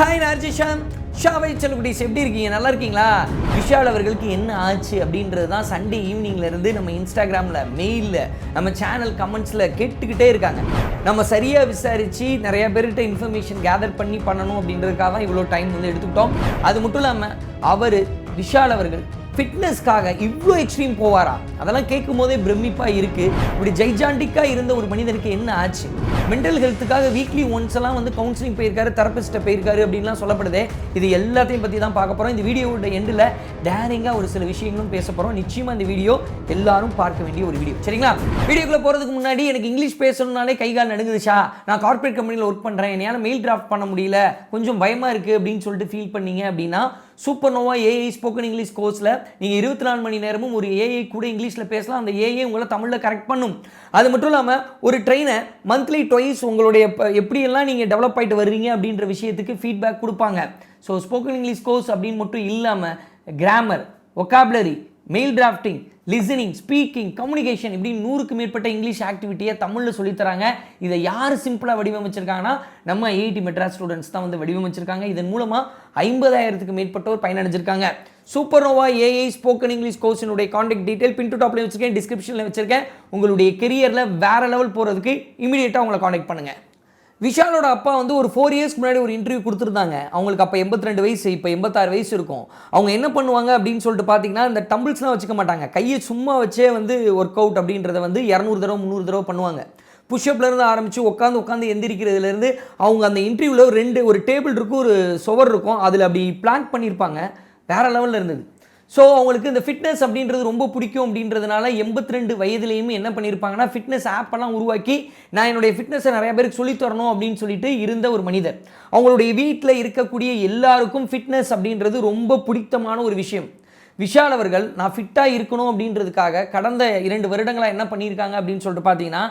Hi நார்ஜிஷாம் ஷாவை செல்லுக்குடிஸ் எப்படி இருக்கீங்க? நல்லா இருக்கீங்களா? விஷால் அவர்களுக்கு என்ன ஆச்சு அப்படின்றது தான் சண்டே ஈவினிங்லேருந்து நம்ம இன்ஸ்டாகிராமில் மெயிலில் நம்ம சேனல் கமெண்ட்ஸில் கேட்டுக்கிட்டே இருக்காங்க. நம்ம சரியாக விசாரித்து நிறைய பேர்கிட்ட இன்ஃபர்மேஷன் கேதர் பண்ணி பண்ணணும் அப்படின்றதுக்காக தான் இவ்வளோ டைம் வந்து எடுத்துக்கிட்டோம். அது மட்டும் இல்லாமல் அவர் விஷால் அவர்கள் ஃபிட்னஸ்க்காக இவ்வளோ எக்ஸ்ட்ரீம் போவாரா? அதெல்லாம் கேட்கும் போதே பிரமிப்பாக இருக்குது இப்படி ஜைஜாண்டிக்காக இருந்த ஒரு மனிதனுக்கு என்ன ஆச்சு? மென்டல் ஹெல்த்துக்காக வீக்லி ஒன்ஸ் எல்லாம் வந்து கவுன்சிலிங் போயிருக்காரு தெரப்பிஸ்ட்டை போயிருக்காரு அப்படின்லாம் சொல்லப்படுதே. இது எல்லாத்தையும் பற்றி தான் பார்க்க போகிறோம் இந்த வீடியோவோட எண்டில் டேரிங்காக ஒரு சில விஷயங்களும் பேச போகிறோம் நிச்சயமாக இந்த வீடியோ எல்லாரும் பார்க்க வேண்டிய ஒரு வீடியோ. சரிங்களா? வீடியோக்குள்ளே போகிறதுக்கு முன்னாடி எனக்கு இங்கிலீஷ் பேசணும்னாலே கை கால் நடுங்குதுச்சா நான் கார்ப்பரேட் கம்பெனியில் ஒர்க் பண்ணுறேன் என்னால் மெயில் டிராஃப்ட் பண்ண முடியல. கொஞ்சம் பயமாக இருக்குது அப்படின்னு சொல்லிட்டு ஃபீல் பண்ணீங்க அப்படின்னா super nova AI spoken English கோர்ஸில் நீங்கள் இருபத்தி நாலு மணி நேரமும் ஒரு ஏஐ கூட இங்கிலீஷில் பேசலாம். அந்த ஏஐ உங்களை தமிழில் கரெக்ட் பண்ணும். அது மட்டும் இல்லாமல் ஒரு ட்ரெயினை மந்த்லி டொய்ஸ் உங்களுடைய எப்படியெல்லாம் நீங்கள் டெவலப் ஆகிட்டு வர்றீங்க அப்படின்ற விஷயத்துக்கு ஃபீட்பேக் கொடுப்பாங்க. ஸோ ஸ்போக்கன் இங்கிலீஷ் கோர்ஸ் அப்படின்னு மட்டும் இல்லாமல் grammar vocabulary mail drafting listening speaking communication இப்படி நூறுக்கு மேற்பட்ட இங்கிலீஷ் ஆக்டிவிட்டியை தமிழில் சொல்லித்தராங்க. இதை யார் சிம்பிளாக வடிவமைச்சிருக்காங்கன்னா நம்ம ஐஐடி மெட்ராஸ் ஸ்டூடெண்ட்ஸ் தான் வந்து வடிவமைச்சிருக்காங்க. இதன் மூலமாக ஐம்பதாயிரத்துக்கு மேற்பட்டோர் பயனடைஞ்சிருக்காங்க. Super nova AI spoken English கோர்ஸினுடைய contact detail pin to டாப்ல வச்சிருக்கேன் டிஸ்கிரிப்ஷனில் வச்சிருக்கேன். உங்களுடைய கெரியரில் வேற லெவல் போகிறதுக்கு இமீடியட்டாக உங்களை காண்டாக்ட் பண்ணுங்கள் விஷாலோட அப்பா வந்து ஒரு ஃபோர் இயர்ஸ்க்கு முன்னாடி ஒரு இன்டர்வியூ கொடுத்துருந்தாங்க. அவங்களுக்கு அப்போ எண்பத்தி ரெண்டு வயசு இப்போ எண்பத்தாறு வயசு இருக்கும். அவங்க என்ன பண்ணுவாங்க அப்படின்னு சொல்லிட்டு பார்த்தீங்கன்னா இந்த டம்பிள்ஸ்லாம் வச்சுக்க மாட்டாங்க. கையை சும்மா வச்சே வந்து ஒர்க் அவுட் அப்படின்றத வந்து இரநூறு தடவை முந்நூறு தடவை பண்ணுவாங்க. புஷ்அப்லேருந்து ஆரம்பித்து உட்காந்து உட்காந்து எந்திரிக்கிறதுலேருந்து அவங்க அந்த இன்டர்வியூவில் ரெண்டு ஒரு டேபிள் இருக்கும் ஒரு சுவர் இருக்கும். அதில் அப்படி பிளான் பண்ணியிருப்பாங்க வேற லெவலில் இருந்தது. ஸோ அவங்களுக்கு இந்த ஃபிட்னஸ் அப்படின்றது ரொம்ப பிடிக்கும் அப்படின்றதுனால எண்பத்தி ரெண்டு வயதுலேயுமே என்ன பண்ணியிருப்பாங்கன்னா ஃபிட்னஸ் ஆப்பெல்லாம் உருவாக்கி நான் என்னுடைய ஃபிட்னஸை நிறைய பேருக்கு சொல்லித் தரணும் அப்படின்னு சொல்லிட்டு இருந்த ஒரு மனிதர். அவங்களுடைய வீட்டில் இருக்கக்கூடிய எல்லாருக்கும் ஃபிட்னஸ் அப்படின்றது ரொம்ப பிடித்தமான ஒரு விஷயம். விஷால் அவர்கள் நான் ஃபிட்டாக இருக்கணும் அப்படின்றதுக்காக கடந்த இரண்டு வருடங்களாக என்ன பண்ணியிருக்காங்க அப்படின்னு சொல்லிட்டு பார்த்தீங்கன்னா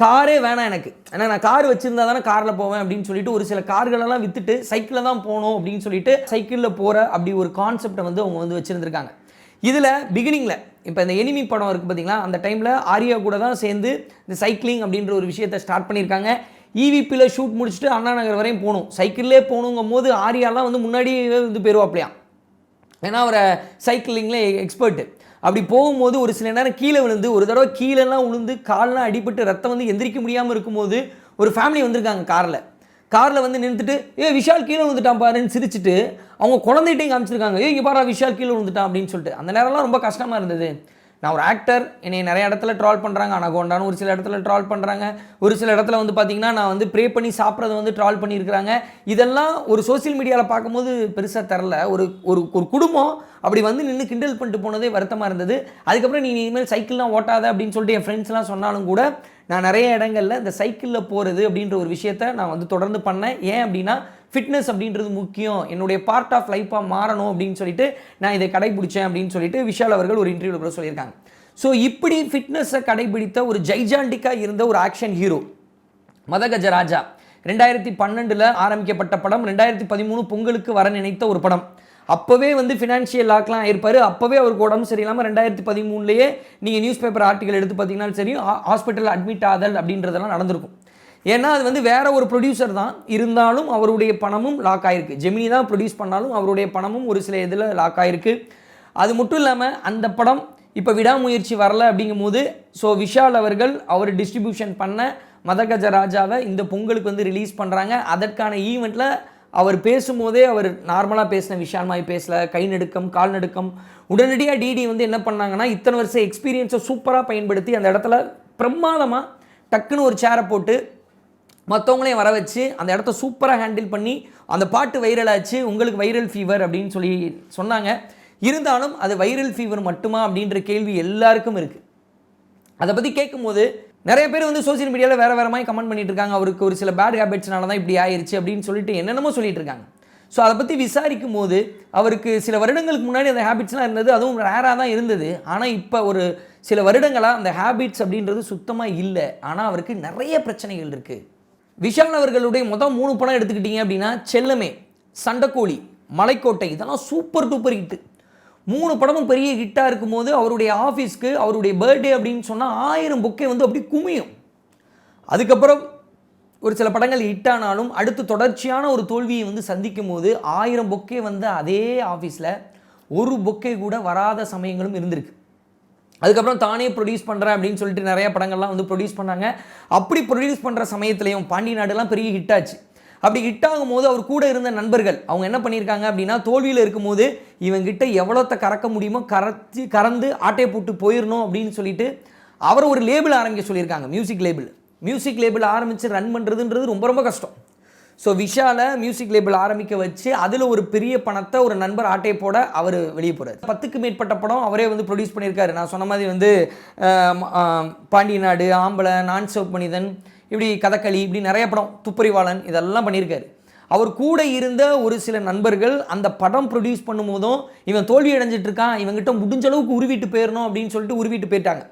காரே வேணாம் எனக்கு. ஏன்னா நான் கார் வச்சிருந்தா தானே காரில் போவேன் அப்படின்னு சொல்லிட்டு ஒரு சில கார்களெல்லாம் விற்றுட்டு சைக்கிளில் தான் போகணும் அப்படின்னு சொல்லிட்டு சைக்கிளில் போகிற அப்படி ஒரு கான்செப்டை வந்து அவங்க வந்து வச்சுருந்துருக்காங்க. இதில் பிகினிங்கில் இப்போ இந்த எனிமி படம் இருக்குது பார்த்தீங்களா அந்த டைமில் ஆர்யா கூட தான் சேர்ந்து இந்த சைக்கிளிங் அப்படின்ற ஒரு விஷயத்தை ஸ்டார்ட் பண்ணியிருக்காங்க. இவிபியில் ஷூட் முடிச்சுட்டு அண்ணா நகர் வரையும் போகணும். சைக்கிள்லே போகணுங்கும் போது ஆரியாலாம் வந்து முன்னாடியே வந்து பெறுவாப்லையாம் ஏன்னா அவரை சைக்கிளிங்கில் எக்ஸ்பர்ட்டு அப்படி போகும்போது ஒரு சில நேரம் கீழே விழுந்து ஒரு தடவை கீழெல்லாம் விழுந்து கால்லாம் அடிபட்டு ரத்தம் வந்து எந்திரிக்க முடியாமல் இருக்கும்போது ஒரு ஃபேமிலி வந்திருக்காங்க காரில். காரில் வந்து நின்றுட்டு ஏ விஷால் கீழே விழுந்துட்டான் பாருன்னு சிரிச்சிட்டு அவங்க குழந்தைகிட்டையும் காமிச்சிருக்காங்க. ஏ இங்கே பாரா விஷால் கீழே விழுந்துட்டான் அப்படின்னு சொல்லிட்டு. அந்த நேரம்லாம் ரொம்ப கஷ்டமாக இருந்தது. நான் ஒரு ஆக்டர் என்னை நிறைய இடத்துல ட்ரால் பண்ணுறாங்க அனகோண்டான்னு ஒரு சில இடத்துல ட்ரால் பண்ணுறாங்க ஒரு சில இடத்துல வந்து பார்த்தீங்கன்னா நான் வந்து ப்ரே பண்ணி சாப்பிட்றத வந்து ட்ரால் பண்ணியிருக்கிறாங்க. இதெல்லாம் ஒரு சோஷியல் மீடியாவில் பார்க்கும்போது பெருசாக தரல ஒரு ஒரு ஒரு குடும்பம் அப்படி வந்து நின்று கிண்டல் பண்ணிட்டு போனதே வருத்தமாக இருந்தது. அதுக்கப்புறம் நீ இனிமேல் சைக்கிள்லாம் ஓட்டாத அப்படின்னு சொல்லிட்டு என் ஃப்ரெண்ட்ஸ்லாம் சொன்னாலும் கூட நான் நிறைய இடங்களில் இந்த சைக்கிளில் போகிறது அப்படின்ற ஒரு விஷயத்த நான் வந்து தொடர்ந்து பண்ணேன். ஏன் அப்படின்னா ஃபிட்னஸ் அப்படின்றது முக்கியம். என்னுடைய பார்ட் ஆஃப் லைஃப்பாக மாறணும் அப்படின்னு சொல்லிட்டு நான் இதை கடைபிடிச்சேன் அப்படின்னு சொல்லிட்டு விஷால் அவர்கள் ஒரு இன்டர்வியூவில் கூட சொல்லியிருக்காங்க. ஸோ இப்படி ஃபிட்னஸை கடைபிடித்த ஒரு ஜைஜாண்டிக்காக இருந்த ஒரு ஆக்ஷன் ஹீரோ மதகஜ ராஜா ரெண்டாயிரத்தி பன்னெண்டில் ஆரம்பிக்கப்பட்ட படம் ரெண்டாயிரத்தி பதிமூணு பொங்கலுக்கு வர நினைத்த ஒரு படம். அப்போவே வந்து ஃபினான்ஷியல் லாக்லாம் ஆயிருப்பார். அப்போவே அவருக்கு உடம்பு சரியில்லாமல் ரெண்டாயிரத்தி பதிமூணுலேயே நீங்கள் நியூஸ் பேப்பர் ஆர்டிகல் எடுத்து பார்த்தீங்கன்னா சரி ஹாஸ்பிட்டல் அட்மிட் ஆதல் அப்படின்றதெல்லாம் நடந்திருக்கும். ஏன்னா அது வந்து வேற ஒரு ப்ரொடியூசர் தான். இருந்தாலும் அவருடைய பணமும் லாக் ஆயிருக்கு. ஜெமினி தான் ப்ரொடியூஸ் பண்ணாலும் அவருடைய பணமும் ஒரு சில இதில் லாக் ஆயிருக்கு. அது மட்டும் இல்லாமல் அந்த படம் இப்போ விடாமுயற்சி வரல அப்படிங்கும்போது ஸோ விஷால் அவர்கள் அவர் டிஸ்ட்ரிபியூஷன் பண்ண மதகஜ ராஜாவை இந்த பொங்கலுக்கு வந்து ரிலீஸ் பண்ணுறாங்க அதற்கான ஈவெண்ட்டில் அவர் பேசும்போதே அவர் நார்மலாக பேசின விஷால் மாதிரி பேசல. கை நடுக்கம் கால் நடுக்கம். உடனடியாக டிடி வந்து என்ன பண்ணாங்கன்னா இத்தனை வருஷம் எக்ஸ்பீரியன்ஸை சூப்பராக பயன்படுத்தி அந்த இடத்துல பிரமாதமாக டக்குன்னு ஒரு சேரை போட்டு மற்றவங்களையும் வர வச்சு அந்த இடத்த சூப்பராக ஹேண்டில் பண்ணி அந்த பாட்டு வைரல் ஆச்சு உங்களுக்கு வைரல் ஃபீவர் அப்படின்னு சொல்லி சொன்னாங்க. இருந்தாலும் அது வைரல் ஃபீவர் மட்டுமா அப்படின்ற கேள்வி எல்லாருக்கும் இருக்குது அதை பற்றி கேட்கும்போது நிறைய பேர் வந்து சோஷியல் மீடியாவில் வேறு வேறு மாதிரி கமெண்ட் பண்ணிட்டு இருக்காங்க. அவருக்கு ஒரு சில பேட் ஹேபிட்ஸ்னால தான் இப்படி ஆயிருச்சு அப்படின்னு சொல்லிட்டு என்னென்னமோ சொல்லிட்டு இருக்காங்க. ஸோ அதை பற்றி விசாரிக்கும் போது அவருக்கு சில வருடங்களுக்கு முன்னாடி அந்த ஹேபிட்ஸ்லாம் இருந்தது அதுவும் ரேராக தான் இருந்தது. ஆனால் இப்போ ஒரு சில வருடங்களாக அந்த ஹேபிட்ஸ் அப்படின்றது சுத்தமாக இல்லை. ஆனால் அவருக்கு நிறைய பிரச்சனைகள் இருக்குது விஷால் அவர்களுடைய மொதல் மூணு படம் எடுத்துக்கிட்டீங்க அப்படின்னா செல்லமே சண்டைக்கோழி மலைக்கோட்டை இதெல்லாம் சூப்பர் டூப்பர் ஹிட்டு மூணு படமும் பெரிய ஹிட்டாக இருக்கும்போது அவருடைய ஆஃபீஸ்க்கு அவருடைய பர்த்டே அப்படின்னு சொன்னால் ஆயிரம் புக்கே வந்து அப்படி குமியும். அதுக்கப்புறம் ஒரு சில படங்கள் ஹிட் ஆனாலும் அடுத்து தொடர்ச்சியான ஒரு தோல்வியை வந்து சந்திக்கும் போது ஆயிரம் பொக்கே வந்த அதே ஆஃபீஸில் ஒரு பொக்கே கூட வராத சமயங்களும் இருந்திருக்கு. அதுக்கப்புறம் தானே ப்ரொடியூஸ் பண்ணுறேன் அப்படின்னு சொல்லிட்டு நிறைய படங்கள்லாம் வந்து ப்ரொடியூஸ் பண்ணாங்க. அப்படி ப்ரொடியூஸ் பண்ணுற சமயத்துலையும் பாண்டி நாடுலாம் பெரிய ஹிட் ஆச்சு. அப்படி ஹிட் ஆகும்போது அவர் கூட இருந்த நண்பர்கள் அவங்க என்ன பண்ணியிருக்காங்க அப்படின்னா தோல்வியில் இருக்கும்போது இவங்கிட்ட எவ்வளோத்த கறக்க முடியுமோ கரைச்சி கறந்து ஆட்டையை போட்டு போயிடணும் அப்படின்னு சொல்லிட்டு அவர் ஒரு லேபிள் ஆரம்பிக்க சொல்லியிருக்காங்க மியூசிக் லேபிள் மியூசிக் லேபிள் ஆரம்பித்து ரன் பண்ணுறதுன்றது ரொம்ப ரொம்ப கஷ்டம். ஸோ விஷால மியூசிக் லேபிள் ஆரம்பிக்க வச்சு அதில் ஒரு பெரிய பணத்தை ஒரு நண்பர் ஆட்டை போட அவர் வெளியே போகிறார் பத்துக்கு மேற்பட்ட படம் அவரே வந்து ப்ரொடியூஸ் பண்ணியிருக்காரு. நான் சொன்ன மாதிரி வந்து பாண்டிய நாடு ஆம்பளை நான் சோப் மனிதன் இப்படி கதகளி இப்படி நிறைய படம் துப்பறிவாளன் இதெல்லாம் பண்ணியிருக்காரு. அவர் கூட இருந்த ஒரு சில நண்பர்கள் அந்த படம் ப்ரொடியூஸ் பண்ணும்போதும் இவன் தோல்வி அடைஞ்சிட்டு இருக்கான் இவங்கிட்ட முடிஞ்ச அளவுக்கு உருவிட்டு போயிடணும் அப்படின்னு சொல்லிட்டு உருவிட்டு போயிட்டாங்க.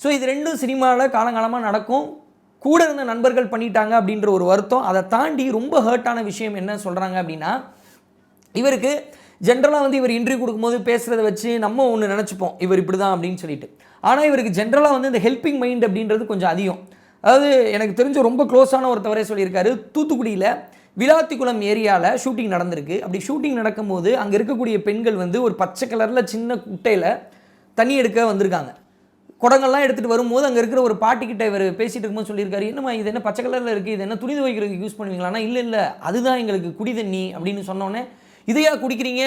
ஸோ இது ரெண்டும் சினிமாவில் காலங்காலமாக நடக்கும். கூட இருந்த நண்பர்கள் பண்ணிட்டாங்க அப்படின்ற ஒரு வருத்தம். அதை தாண்டி ரொம்ப ஹர்ட்டான விஷயம் என்ன சொல்கிறாங்க அப்படின்னா இவருக்கு ஜென்ரலாக வந்து இவர் இன்டர்வியூ கொடுக்கும்போது பேசுகிறத வச்சு நம்ம ஒன்று நினச்சிப்போம். இவர் இப்படி தான் அப்படின்னு சொல்லிட்டு. ஆனால் இவருக்கு ஜென்ரலாக வந்து இந்த ஹெல்பிங் மைண்ட் அப்படின்றது கொஞ்சம் அதிகம். அதாவது எனக்கு தெரிஞ்ச ரொம்ப க்ளோஸான ஒருத்தவரே சொல்லியிருக்காரு. தூத்துக்குடியில் விளாத்திக்குளம் ஏரியாவில் ஷூட்டிங் நடந்திருக்கு. அப்படி ஷூட்டிங் நடக்கும்போது அங்கே இருக்கக்கூடிய பெண்கள் வந்து ஒரு பச்சை கலரில் சின்ன குட்டையில் தண்ணி எடுக்க வந்திருக்காங்க. குடங்கள்லாம் எடுத்துகிட்டு வரும்போது அங்கே இருக்கிற ஒரு பாட்டிக்கிட்ட இவர் பேசிகிட்டு இருக்கும்போது சொல்லியிருக்காரு என்னம்மா இது என்ன பச்சை கலரில் இருக்குது இது என்ன துணி துவைக்கிறதுக்கு யூஸ் பண்ணுவீங்களான்னா இல்லை இல்லை அதுதான் எங்களுக்கு குடி தண்ணி அப்படின்னு சொன்னோன்னே இதையா குடிக்கிறீங்க?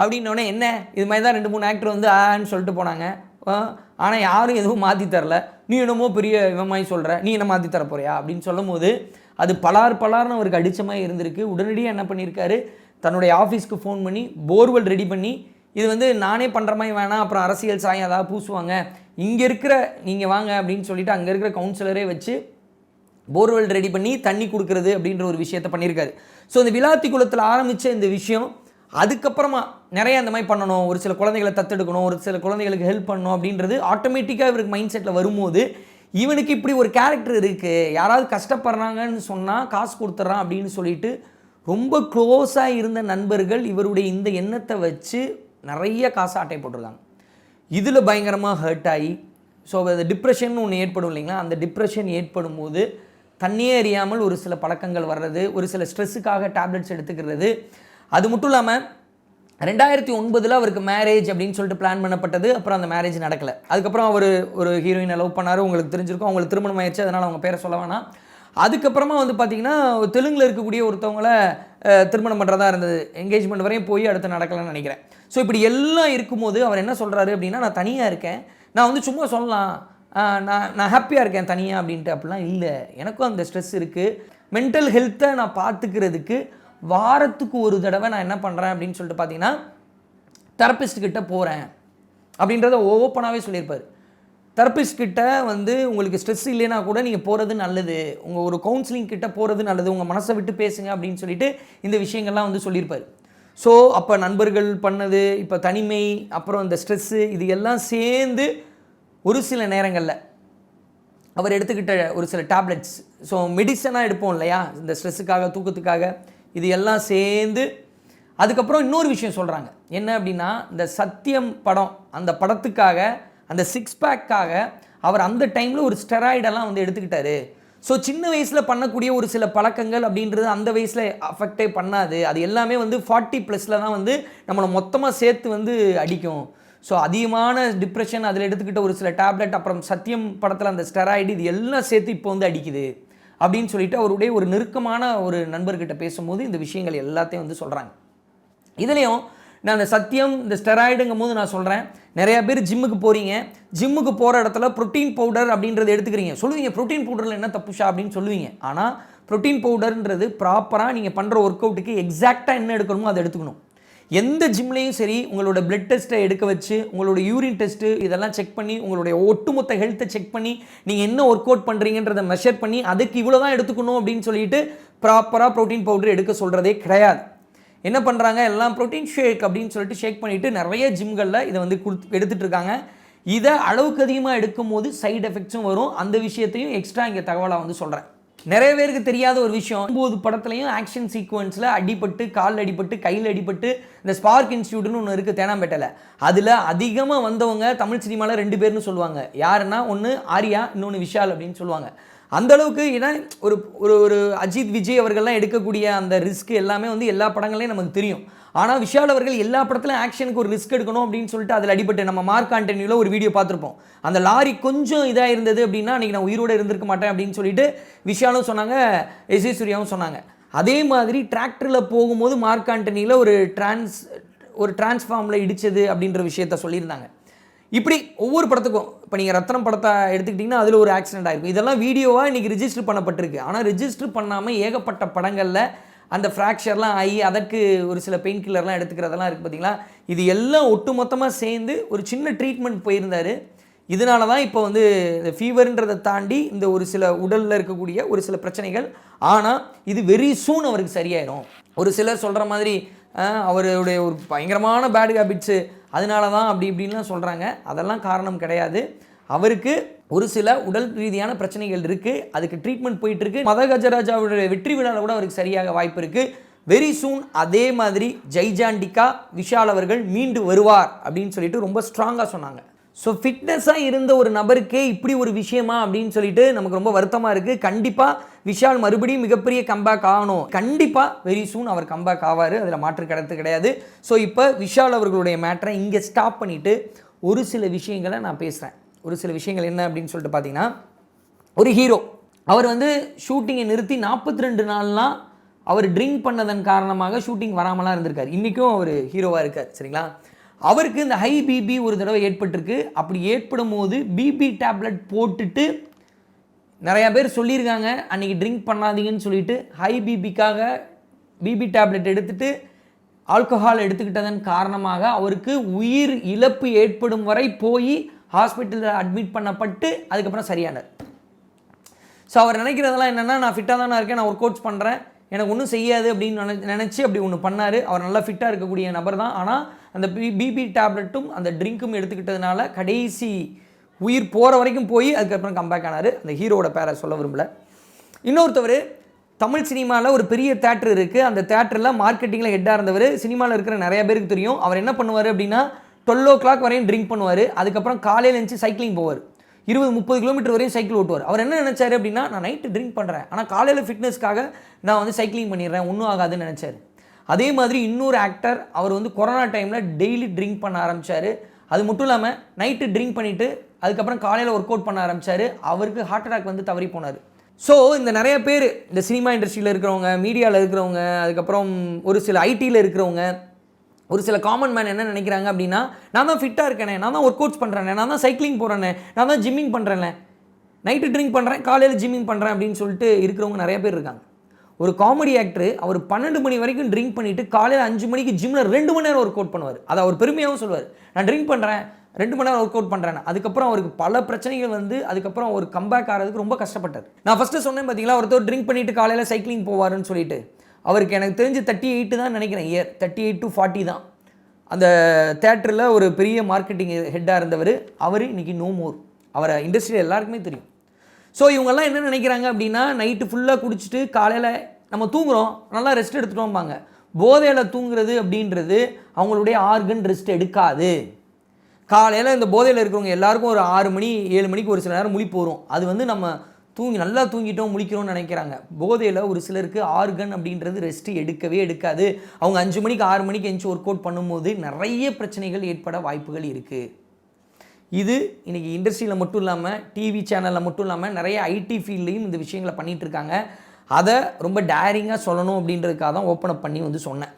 அப்படின்னோடனே என்ன இது மாதிரி தான் ரெண்டு மூணு ஆக்டர் வந்து ஆன்னு சொல்லிட்டு போனாங்க. ஆனால் யாரும் எதுவும் மாற்றி தரல. நீ என்னமோ பெரிய இவன் சொல்கிற நீ என்ன மாற்றி தர போறியா? அப்படின்னு சொல்லும்போது அது பலார் பலார்னு அவருக்கு அடித்த மாதிரி இருந்திருக்கு. உடனடியாக என்ன பண்ணியிருக்காரு தன்னுடைய ஆஃபீஸ்க்கு ஃபோன் பண்ணி போர்வெல் ரெடி பண்ணி இது வந்து நானே பண்ணுற மாதிரி வேணாம் அப்புறம் அரசியல் சாயம் ஏதாவது பூசுவாங்க இங்கே இருக்கிற நீங்கள் வாங்க அப்படின்னு சொல்லிட்டு அங்கே இருக்கிற கவுன்சிலரே வச்சு போர்வெல் ரெடி பண்ணி தண்ணி கொடுக்கறது அப்படின்ற ஒரு விஷயத்தை பண்ணியிருக்காரு. ஸோ இந்த விளாத்தி குளத்தில் ஆரம்பித்த இந்த விஷயம் அதுக்கப்புறமா நிறைய அந்த மாதிரி பண்ணணும். ஒரு சில குழந்தைகளை தத்தெடுக்கணும் ஒரு சில குழந்தைகளுக்கு ஹெல்ப் பண்ணணும் அப்படின்றது ஆட்டோமேட்டிக்காக இவருக்கு மைண்ட் செட்டில் வரும்போது இவனுக்கு இப்படி ஒரு கேரக்டர் இருக்குது யாராவது கஷ்டப்படுறாங்கன்னு சொன்னால் காசு கொடுத்துட்றான் அப்படின்னு சொல்லிட்டு ரொம்ப க்ளோஸாக இருந்த நண்பர்கள் இவருடைய இந்த எண்ணத்தை வச்சு நிறைய காசு அட்டை போட்டிருக்காங்க. இதில் பயங்கரமாக ஹர்ட் ஆகி ஸோ அது டிப்ரெஷன் ஒன்று ஏற்படும் இல்லைங்களா? அந்த டிப்ரெஷன் ஏற்படும் போது தண்ணியே அறியாமல் ஒரு சில பழக்கங்கள் வர்றது ஒரு சில ஸ்ட்ரெஸ்ஸுக்காக டேப்லெட்ஸ் எடுத்துக்கிறது. அது மட்டும் இல்லாமல் ரெண்டாயிரத்தி ஒன்பதில் அவருக்கு மேரேஜ் அப்படின்னு சொல்லிட்டு பிளான் பண்ணப்பட்டது அப்புறம் அந்த மேரேஜ் நடக்கலை. அதுக்கப்புறம் அவர் ஒரு ஹீரோயினை லவ் பண்ணார் உங்களுக்கு தெரிஞ்சிருக்கும். அவங்களுக்கு திருமணம் ஆயிடுச்சு அதனால் அவங்க பேரை சொல்ல வேணாம். அதுக்கப்புறமா வந்து பார்த்தீங்கன்னா தெலுங்கில் இருக்கக்கூடிய ஒருத்தவங்கள திருமணம் பண்ணுறதா இருந்தது. என்கேஜ்மெண்ட் வரையும் போய் அடுத்து நடக்கலைன்னு நினைக்கிறேன். ஸோ இப்படி எல்லாம் இருக்கும்போது அவர் என்ன சொல்கிறாரு அப்படின்னா நான் தனியாக இருக்கேன். நான் வந்து சும்மா சொல்லலாம். நான் நான் ஹாப்பியாக இருக்கேன் தனியாக அப்படின்ட்டு அப்படிலாம் இல்லை. எனக்கும் அந்த ஸ்ட்ரெஸ் இருக்குது மென்டல் ஹெல்த்தை நான் பார்த்துக்கிறதுக்கு வாரத்துக்கு ஒரு தடவை நான் என்ன பண்ணுறேன் அப்படின்னு சொல்லிட்டு பார்த்தீங்கன்னா தெரப்பிஸ்ட்கிட்ட போகிறேன் அப்படின்றத ஓப்பனாகவே சொல்லியிருப்பார். தெரப்பிஸ்ட்கிட்ட வந்து உங்களுக்கு ஸ்ட்ரெஸ் இல்லைனா கூட நீங்கள் போகிறது நல்லது. உங்கள் ஒரு கவுன்சிலிங் கிட்ட போகிறது நல்லது. உங்கள் மனசை விட்டு பேசுங்க அப்படின்னு சொல்லிட்டு இந்த விஷயங்கள்லாம் வந்து சொல்லியிருப்பார். ஸோ அப்போ நண்பர்கள் பண்ணது இப்போ தனிமை அப்புறம் இந்த ஸ்ட்ரெஸ்ஸு இது எல்லாம் சேர்ந்து ஒரு சில நேரங்களில் அவர் எடுத்துக்கிட்ட ஒரு சில டேப்லெட்ஸ் ஸோ மெடிசனாக எடுப்போம் இல்லையா? இந்த ஸ்ட்ரெஸ்ஸுக்காக தூக்கத்துக்காக இது எல்லாம் சேர்ந்து அதுக்கப்புறம் இன்னொரு விஷயம் சொல்கிறாங்க என்ன அப்படின்னா இந்த சத்தியம் படம் அந்த படத்துக்காக அந்த சிக்ஸ் பேக்காக அவர் அந்த டைமில் ஒரு ஸ்டெராய்டெல்லாம் வந்து எடுத்துக்கிட்டாரு. ஸோ சின்ன வயசில் பண்ணக்கூடிய ஒரு சில பழக்கங்கள் அப்படின்றது அந்த வயசில் அஃபெக்டே பண்ணாது. அது எல்லாமே வந்து ஃபார்ட்டி ப்ளஸில் தான் வந்து நம்மளை மொத்தமாக சேர்த்து வந்து அடிக்கும். ஸோ அதிகமான டிப்ரெஷன் அதில் எடுத்துக்கிட்ட ஒரு சில டேப்லெட் அப்புறம் சத்தியம் படத்தில் அந்த ஸ்டெராய்டு இது எல்லாம் சேர்த்து இப்போ வந்து அடிக்குது. அப்படின்னு சொல்லிட்டு அவருடைய ஒரு நெருக்கமான ஒரு நண்பர்கிட்ட பேசும்போது இந்த விஷயங்கள் எல்லாத்தையும் வந்து சொல்கிறாங்க இதுலேயும் நான் அந்த சத்தியம் இந்த ஸ்டெராய்டுங்கும் போது நான் சொல்கிறேன் நிறையா பேர் ஜிம்முக்கு போகிறீங்க ஜிம்முக்கு போகிற இடத்துல ப்ரோட்டீன் பவுடர் அப்படின்றத எடுத்துக்கிறீங்க. சொல்லுவீங்க ப்ரோட்டீன் பவுடரில் என்ன தப்புஷா? அப்படின்னு சொல்லுவீங்க. ஆனால் ப்ரோட்டீன் பவுடர்ன்றது ப்ராப்பராக நீங்கள் பண்ணுற ஒர்க் அவுட்டுக்கு எக்ஸாக்டாக என்ன எடுக்கணுமோ அதை எடுத்துக்கணும். எந்த ஜிம்லேயும் சரி உங்களோட பிளட் டெஸ்ட்டை எடுக்க வச்சு உங்களோட யூரின் டெஸ்ட்டு இதெல்லாம் செக் பண்ணி உங்களுடைய ஒட்டுமொத்த ஹெல்த்தை செக் பண்ணி நீங்கள் என்ன ஒர்க் அவுட் பண்ணுறீங்கன்றதை மெஷர் பண்ணி அதுக்கு இவ்வளோ தான் எடுத்துக்கணும் அப்படின்னு சொல்லிட்டு ப்ராப்பராக ப்ரோட்டீன் பவுடர் எடுக்க சொல்கிறதே கிடையாது. என்ன பண்ணுறாங்க எல்லாம் ப்ரோட்டீன் ஷேக் அப்படின்னு சொல்லிட்டு ஷேக் பண்ணிவிட்டு நிறைய ஜிம்களில் இதை வந்து கொடுத்து எடுத்துகிட்டு இருக்காங்க இதை அளவுக்கு அதிகமாக எடுக்கும் போது சைடு எஃபெக்ட்ஸும் வரும். அந்த விஷயத்தையும் எக்ஸ்ட்ரா இங்கே தகவலாக வந்து சொல்கிறேன் நிறைய பேருக்கு தெரியாத ஒரு விஷயம். ஒன்பது படத்துலையும் ஆக்ஷன் சீக்வன்ஸில் அடிபட்டு கால் அடிபட்டு கையில் அடிபட்டு இந்த ஸ்பார்க் இன்ஸ்டியூட்னு ஒன்று இருக்குது தேனாம்பேட்டையில். அதில் அதிகமாக வந்தவங்க தமிழ் சினிமாவில் ரெண்டு பேர்னு சொல்லுவாங்க. யாருன்னா? ஒன்று ஆர்யா இன்னொன்று விஷால் அப்படின்னு சொல்லுவாங்க. அந்த அளவுக்கு ஏன்னா ஒரு ஒரு ஒரு அஜித் விஜய் அவர்கள்லாம் எடுக்கக்கூடிய அந்த ரிஸ்க் எல்லாமே வந்து எல்லா படங்களையும் நமக்கு தெரியும். ஆனால் விஷால் அவர்கள் எல்லா படத்துலையும் ஆக்ஷனுக்கு ஒரு ரிஸ்க் எடுக்கணும் அப்படின்னு சொல்லிட்டு அதில் அடிபட்டு நம்ம மார்க் ஆண்டனியில் ஒரு வீடியோ பார்த்துருப்போம். அந்த லாரி கொஞ்சம் இதாக இருந்தது அப்படின்னா அன்றைக்கி நான் உயிரோடு இருந்திருக்க மாட்டேன் அப்படின்னு சொல்லிட்டு விஷாலும் சொன்னாங்க எஸ் சூர்யாவும் சொன்னாங்க. அதே மாதிரி டிராக்டரில் போகும்போது மார்க் ஆண்டனியில் ஒரு டிரான்ஸ் ஒரு டிரான்ஸ்ஃபார்மில் இடித்தது அப்படின்ற விஷயத்த சொல்லியிருந்தாங்க. இப்படி ஒவ்வொரு படத்துக்கும் இப்போ நீங்கள் ரத்னம் படத்தை எடுத்துக்கிட்டிங்கன்னா அதில் ஒரு ஆக்சிடென்ட் ஆகிருக்கும் இதெல்லாம் வீடியோவாக இன்றைக்கி ரிஜிஸ்டர் பண்ணப்பட்டிருக்கு. ஆனால் ரிஜிஸ்டர் பண்ணாமல் ஏகப்பட்ட படங்களில் அந்த ஃப்ராக்சர்லாம் ஆகி அதற்கு ஒரு சில பெயின் கில்லர்லாம் எடுத்துக்கிறதெல்லாம் இருக்குது பார்த்தீங்களா இது எல்லாம் ஒட்டுமொத்தமாக சேர்ந்து ஒரு சின்ன ட்ரீட்மெண்ட் போயிருந்தார். இதனால தான் இப்போ வந்து இந்த ஃபீவர்ன்றதை தாண்டி இந்த ஒரு சில உடலில் இருக்கக்கூடிய ஒரு சில பிரச்சனைகள். ஆனால் இது வெரி சூன் அவருக்கு சரியாயிடும் ஒரு சிலர் சொல்கிற மாதிரி அவருடைய ஒரு பயங்கரமான பேட் ஹேபிட்ஸு அதனால தான் அப்படி இப்படின்லாம் சொல்கிறாங்க அதெல்லாம் காரணம் கிடையாது. அவருக்கு ஒரு சில உடல் ரீதியான பிரச்சனைகள் இருக்குது அதுக்கு ட்ரீட்மெண்ட் போயிட்டுருக்கு. மத கஜராஜாவுடைய வெற்றி விழாவில் கூட அவருக்கு சரியாக வாய்ப்பு இருக்குது வெரி சூன் அதே மாதிரி ஜெய்ஜாண்டிகா விஷால் அவர்கள் மீண்டு வருவார் அப்படின்னு சொல்லிட்டு ரொம்ப ஸ்ட்ராங்காக சொன்னாங்க. ஸோ ஃபிட்னஸாக இருந்த ஒரு நபருக்கே இப்படி ஒரு விஷயமா அப்படின்னு சொல்லிட்டு நமக்கு ரொம்ப வருத்தமாக இருக்குது கண்டிப்பாக விஷால் மறுபடியும் மிகப்பெரிய கம்பேக் ஆகணும். கண்டிப்பாக வெரி சூன் அவர் கம்பேக் ஆவார். அதில் மாற்று கடத்து கிடையாது. ஸோ இப்போ விஷால் அவர்களுடைய மேட்டரை இங்கே ஸ்டாப் பண்ணிவிட்டு ஒரு சில விஷயங்களை நான் பேசுகிறேன் ஒரு சில விஷயங்கள் என்ன அப்படின்னு சொல்லிட்டு பார்த்தீங்கன்னா ஒரு ஹீரோ அவர் வந்து ஷூட்டிங்கை நிறுத்தி நாற்பத்தி ரெண்டு நாள்லாம் அவர் ட்ரிங்க் பண்ணதன் காரணமாக ஷூட்டிங் வராமலாம் இருந்திருக்கார். இன்றைக்கும் அவர் ஹீரோவாக இருக்கார். சரிங்களா? அவருக்கு இந்த ஹை பிபி ஒரு தடவை ஏற்பட்டிருக்கு. அப்படி ஏற்படும் போது பிபி டேப்லெட் போட்டுட்டு நிறையா பேர் சொல்லியிருக்காங்க அன்றைக்கி ட்ரிங்க் பண்ணாதீங்கன்னு சொல்லிட்டு ஹை பிபிக்காக பிபி டேப்லெட் எடுத்துட்டு ஆல்கஹால் எடுத்துக்கிட்டதன் காரணமாக அவருக்கு உயிர் இழப்பு ஏற்படும் வரை போய் ஹாஸ்பிட்டலில் அட்மிட் பண்ணப்பட்டு அதுக்கப்புறம் சரியானார். ஸோ அவர் நினைக்கிறதெல்லாம் என்னென்னா நான் ஃபிட்டாக தானே இருக்கேன் நான் ஒர்க் அவுட்ஸ் பண்ணுறேன் எனக்கு ஒன்றும் செய்யாது அப்படின்னு நினை நினச்சி அப்படி ஒன்று பண்ணார். அவர் நல்லா ஃபிட்டாக இருக்கக்கூடிய நபர் தான். ஆனால் அந்த பி பிபி டேப்லெட்டும் அந்த ட்ரிங்க்கும் எடுத்துக்கிட்டதுனால கடைசி உயிர் போகிற வரைக்கும் போய் அதுக்கப்புறம் கம்பேக் ஆனார். அந்த ஹீரோட பேரை சொல்ல விரும்பலை. இன்னொருத்தவர் தமிழ் சினிமாவில் ஒரு பெரிய தேட்டர் இருக்குது அந்த தேட்டரில் மார்க்கெட்டிங்கில் ஹெட்டாக இருந்தவர் சினிமாவில் இருக்கிற நிறைய பேருக்கு தெரியும். அவர் என்ன பண்ணுவார் அப்படின்னா டுவெல் ஓ கிளாக் வரையும் ட்ரிங்க் பண்ணுவார். அதுக்கப்புறம் காலையில் எழுந்துச்சு சைக்கிளிங் போவார். இருபது முப்பது கிலோமீட்டர் வரையும் சைக்கிள் ஓட்டுவார். அவர் என்ன நினச்சார் அப்படின்னா நான் நைட்டு ட்ரிங்க் பண்ணுறேன் ஆனால் காலையில் ஃபிட்னஸ்க்காக நான் வந்து சைக்கிளிங் பண்ணிடுறேன். ஒன்றும் ஆகாதுன்னு நினச்சார். அதே மாதிரி இன்னொரு ஆக்டர் அவர் வந்து கொரோனா டைமில் டெய்லி ட்ரிங்க் பண்ண ஆரம்பிச்சாரு. அது மட்டும் இல்லாமல் நைட்டு ட்ரிங்க் பண்ணிவிட்டு அதுக்கப்புறம் காலையில் ஒர்க் அவுட் பண்ண ஆரம்பிச்சாரு. அவருக்கு ஹார்ட் அட்டாக் வந்து தவறி போனார். ஸோ இந்த நிறைய பேர் இந்த சினிமா இண்டஸ்ட்ரியில் இருக்கிறவங்க மீடியாவில் இருக்கிறவங்க அதுக்கப்புறம் ஒரு சில ஐடியில் இருக்கிறவங்க ஒரு சில காமன் மேன் என்ன நினைக்கிறாங்க அப்படின்னா நான் தான் ஃபிட்டாக இருக்கேனே நான் தான் ஒர்க் அவுட்ஸ் பண்ணுறேனே நான் தான் சைக்கிளிங் போகிறேனே நான் தான் ஜிம்மிங் பண்ணுறேனே நைட்டு ட்ரிங்க் பண்ணுறேன் காலையில் ஜிம்மிங் பண்ணுறேன் அப்படின்னு சொல்லிட்டு இருக்கிறவங்க நிறைய பேர் இருக்காங்க. ஒரு காமெடி ஆக்டர் அவர் பன்னெண்டு மணி வரைக்கும் ட்ரிங்க் பண்ணிவிட்டு காலையில் அஞ்சு மணிக்கு ஜிம்மில் ரெண்டு மணி நேரம் ஒர்க் அவுட் பண்ணுவார். அதை அவர் பெருமையாகவும் சொல்லுவார் நான் ட்ரிங்க் பண்ணுறேன் ரெண்டு மணி நேரம் ஒர்க் அவுட் பண்ணுறேன் அதுக்கப்புறம் அவருக்கு பல பிரச்சனைகள் வந்து அதுக்கப்புறம் ஒரு கம்பேக் ஆகிறதுக்கு ரொம்ப கஷ்டப்பட்டார். நான் ஃபஸ்ட்டு சொன்னேன் பார்த்தீங்களா ஒருத்தர் ட்ரிங்க் பண்ணிவிட்டு காலையில் சைக்கிளிங் போவாருன்னு சொல்லிட்டு. அவருக்கு எனக்கு தெரிஞ்சு தேர்ட்டி எயிட்டு தான் நினைக்கிறேன். Year thirty eight to forty தான். அந்த தேட்டரில் ஒரு பெரிய மார்க்கெட்டிங் ஹெட்டாக இருந்தவர். அவர் இன்னைக்கு நோ மோர் அவரை இண்டஸ்ட்ரியில் எல்லாருக்குமே தெரியும். ஸோ இவங்கெல்லாம் என்ன நினைக்கிறாங்க அப்படின்னா நைட்டு ஃபுல்லாக குடிச்சிட்டு காலையில் நம்ம தூங்குகிறோம் நல்லா ரெஸ்ட் எடுத்துட்டோம்பாங்க. போதையில் தூங்குறது அப்படின்றது அவங்களுடைய ஆர்கன் ரெஸ்ட் எடுக்காது. காலையில் இந்த போதையில் இருக்கிறவங்க எல்லாருக்கும் ஒரு ஆறு மணி ஏழு மணிக்கு ஒரு சில நேரம் முழிப்பு வரும். அது வந்து நம்ம தூங்கி நல்லா தூங்கிட்டோம் முழிக்கிறோம்னு நினைக்கிறாங்க. போதையில் ஒரு சிலருக்கு ஆர்கன் அப்படின்றது ரெஸ்ட் எடுக்கவே எடுக்காது. அவங்க அஞ்சு மணிக்கு ஆறு மணிக்கு எஞ்சி ஒர்க் அவுட் பண்ணும்போது நிறைய பிரச்சனைகள் ஏற்பட வாய்ப்புகள் இருக்குது இது இன்றைக்கி இண்டஸ்ட்ரியில் மட்டும் இல்லாமல் டிவி சேனலில் மட்டும் இல்லாமல் நிறைய ஐடி ஃபீல்ட்லேயும் இந்த விஷயங்களை பண்ணிகிட்ருக்காங்க அதை ரொம்ப டேரிங்காக சொல்லணும் அப்படின்றதுக்காக தான் ஓப்பன் அப் பண்ணி வந்து சொன்னேன்.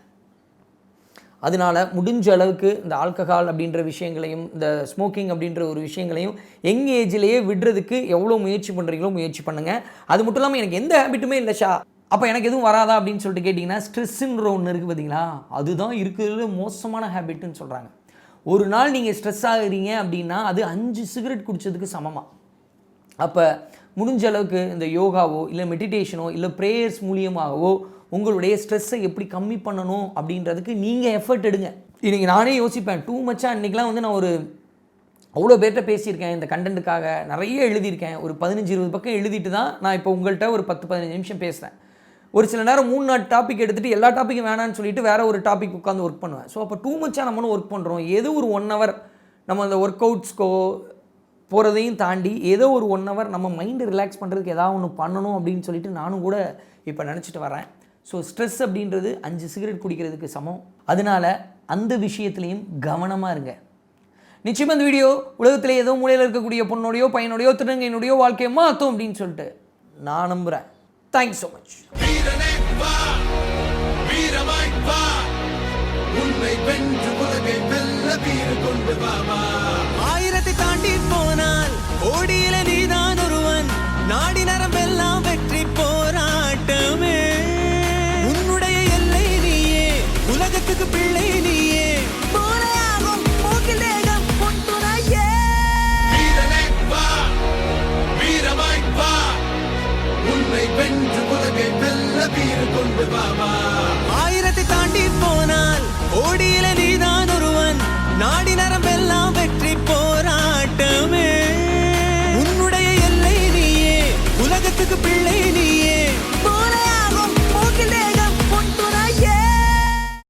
அதனால முடிஞ்ச அளவுக்கு இந்த ஆல்கஹால் அப்படின்ற விஷயங்களையும் இந்த ஸ்மோக்கிங் அப்படின்ற ஒரு விஷயங்களையும் யங் ஏஜ்லேயே விடுறதுக்கு எவ்வளோ முயற்சி பண்ணுறீங்களோ முயற்சி பண்ணுங்கள் அது மட்டும் இல்லாமல் எனக்கு எந்த ஹேபிட்டுமே இல்லை ஷா. அப்போ எனக்கு எதுவும் வராதா அப்படின்னு சொல்லிட்டு கேட்டிங்கன்னா ஸ்ட்ரெஸ்ஸுன்ற ஒன்று இருக்குது பார்த்தீங்களா அதுதான் இருக்கிறதுல மோசமான ஹேபிட்டுன்னு சொல்கிறாங்க ஒரு நாள் நீங்கள் ஸ்ட்ரெஸ் ஆகுறீங்க அப்படின்னா அது அஞ்சு சிகரெட் குடித்ததுக்கு சமமாக அப்போ முடிஞ்ச அளவுக்கு இந்த யோகாவோ இல்லை மெடிடேஷனோ இல்லை ப்ரேயர்ஸ் மூலியமாகவோ உங்களுடைய ஸ்ட்ரெஸ்ஸை எப்படி கம்மி பண்ணணும் அப்படின்றதுக்கு நீங்கள் எஃபர்ட் எடுங்க. இன்றைக்கி நானே யோசிப்பேன். டூ மச்சாக அன்றைக்கெலாம் வந்து நான் ஒரு அவ்வளோ பேர்கிட்ட பேசியிருக்கேன். இந்த கண்டென்ட்டுக்காக நிறைய எழுதியிருக்கேன். ஒரு பதினஞ்சு இருபது பக்கம் எழுதிட்டு தான் நான் இப்போ உங்கள்கிட்ட ஒரு பத்து பதினஞ்சு நிமிஷம் பேசுகிறேன் ஒரு சில நேரம் மூணு நாலு டாபிக் எடுத்துகிட்டு எல்லா டாப்பிக்கும் வேணான்னு சொல்லிட்டு வேறு ஒரு டாபிக் உட்காந்து ஒர்க் பண்ணுவேன். ஸோ அப்போ டூ மச்சாக நம்மளும் ஒர்க் பண்ணுறோம் எது ஒரு ஒன் ஹவர் நம்ம அந்த ஒர்க் அவுட்ஸ்க்கோ போகிறதையும் தாண்டி ஏதோ ஒரு ஒன் ஹவர் நம்ம மைண்டு ரிலாக்ஸ் பண்ணுறதுக்கு ஏதாவது ஒன்று பண்ணணும் அப்படின்னு சொல்லிட்டு நானும் கூட இப்போ நினச்சிட்டு வரேன் ஸோ ஸ்ட்ரெஸ் அப்படின்றது அஞ்சு சிகரெட் குடிக்கிறதுக்கு சமம். அதனால அந்த விஷயத்துலையும் கவனமாக இருங்க. நிச்சயமாக இந்த வீடியோ உலகத்தில் ஏதோ மூலையில் இருக்கக்கூடிய பொண்ணோடையோ பையனோடையோ திருநங்கையினுடையோ வாழ்க்கையை மாற்றும் அப்படின்னு சொல்லிட்டு நான் நம்புகிறேன் தேங்க்ஸ் ஸோ மச் உன்னை வென்று உலகை வெல்ல வீறு கொண்டு ஆயிரத்தை தாண்டி போனால் ஓடியில உலகத்துக்கு பிள்ளை நீயே. போலையாகும் மூக்கில் தேகம் உன் துணையே வீரனே வா வீரமாய் வா. உன்னை வென்று உலகை வெல்ல வீறு கொண்டு வா வா. ஆயிரத்தை தாண்டி போனால் ஓடியில நீதான் ஒருவன். நாடி நரம்பெல்லாம் வெற்றி போராட்டமே. உன்னுடைய எல்லை நீயே. உலகத்துக்கு பிள்ளை